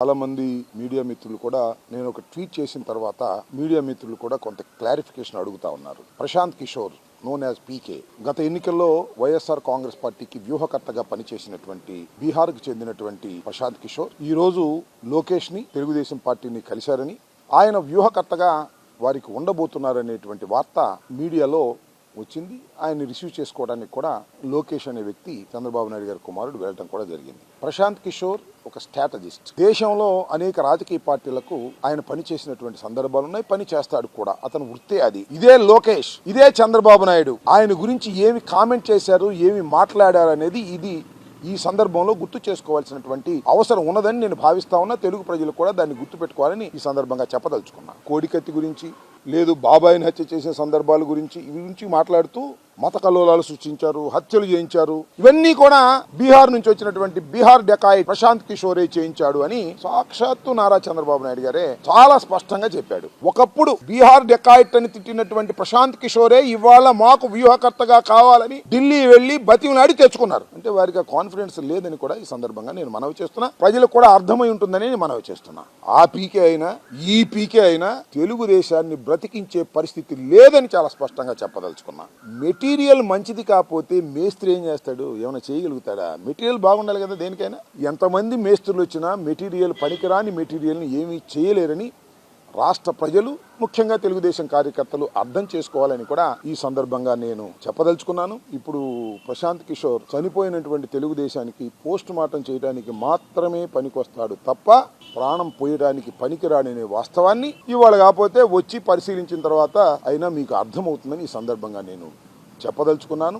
చాలా మంది మీడియా మిత్రులు కూడా నేను ఒక ట్వీట్ చేసిన తర్వాత మీడియా మిత్రులు కూడా కొంత క్లారిఫికేషన్ అడుగుతా ఉన్నారు. Prashant Kishor known as PK గత ఎన్నికల్లో వైఎస్ఆర్ కాంగ్రెస్ పార్టీకి వ్యూహకర్తగా పనిచేసినటువంటి బీహార్కు చెందినటువంటి ప్రశాంత్ కిషోర్ ఈ రోజు లోకేష్ని తెలుగుదేశం పార్టీని కలిశారని ఆయన వ్యూహకర్తగా వారికి ఉండబోతున్నారనేటువంటి వార్త మీడియాలో వచ్చింది. ఆయన్ని రిసీవ్ చేసుకోవడానికి కూడా లోకేష్ అనే వ్యక్తి చంద్రబాబు నాయుడు గారి కుమారుడు వెళ్ళటం కూడా జరిగింది. ప్రశాంత్ కిషోర్ ఒక స్ట్రాటజిస్ట్. దేశంలో అనేక రాజకీయ పార్టీలకు ఆయన పని చేసినటువంటి సందర్భాలు ఉన్నాయి పని చేస్తాడు కూడా. అతను వృత్తే అది. ఇదే లోకేష్ ఇదే చంద్రబాబు నాయుడు. ఆయన గురించి ఏమి కామెంట్ చేశారు ఏమి మాట్లాడారు అనేది ఇది ఈ సందర్భంలో గుర్తు చేసుకోవాల్సినటువంటి అవసరం ఉన్నదని నేను భావిస్తా ఉన్నా. తెలుగు ప్రజలు కూడా దాన్ని గుర్తు పెట్టుకోవాలని ఈ సందర్భంగా చెప్పదలుచుకున్నా. కోడికత్తి గురించి లేదు బాబాయిని హత్య చేసే సందర్భాల గురించి ఇవి గురించి మాట్లాడుతూ మతకలోలాలు సృష్టించారు హత్యలు చేయించారు. ఇవన్నీ కూడా బీహార్ నుంచి వచ్చినటువంటి బీహార్ డెకాయ్ ప్రశాంత్ కిషోరే చేయించాడు అని సాక్షాత్తు నారా చంద్రబాబు నాయుడు గారే చాలా స్పష్టంగా చెప్పాడు. ఒకప్పుడు బీహార్ డెకాయిట్ అని తిట్టినటువంటి ప్రశాంత్ కిషోరే ఇవాళ మాకు వ్యూహకర్తగా కావాలని ఢిల్లీ వెళ్ళి బతిమలాడి తెచ్చుకున్నారు. అంటే వారికి కాన్ఫిడెన్స్ లేదని కూడా ఈ సందర్భంగా నేను మనవి చేస్తున్నా. ప్రజలకు కూడా అర్థమై ఉంటుందని నేను మనవి చేస్తున్నా. ఆ పీకే అయినా ఈ పీకే అయినా తెలుగుదేశాన్ని బ్రతికించే పరిస్థితి లేదని చాలా స్పష్టంగా చెప్పదలుచుకున్నా. మెటీరియల్ మంచిది కాకపోతే మేస్త్రి ఏం చేస్తాడు? ఏమైనా చేయగలుగుతాడా? మెటీరియల్ బాగుండాలి కదా దేనికైనా? ఎంతమంది మేస్త్రులు వచ్చినా మెటీరియల్ పనికిరాని మెటీరియల్ని ఏమీ చేయలేరని రాష్ట్ర ప్రజలు ముఖ్యంగా తెలుగుదేశం కార్యకర్తలు అర్థం చేసుకోవాలని కూడా ఈ సందర్భంగా నేను చెప్పదలుచుకున్నాను. ఇప్పుడు ప్రశాంత్ కిషోర్ చనిపోయినటువంటి తెలుగుదేశానికి పోస్ట్ మార్టం చేయడానికి మాత్రమే పనికొస్తాడు తప్ప ప్రాణం పోయడానికి పనికిరాడనే వాస్తవాన్ని ఇవాళ కాకపోతే వచ్చి పరిశీలించిన తర్వాత అయినా మీకు అర్థమవుతుందని ఈ సందర్భంగా నేను చెప్పదలుచుకున్నాను.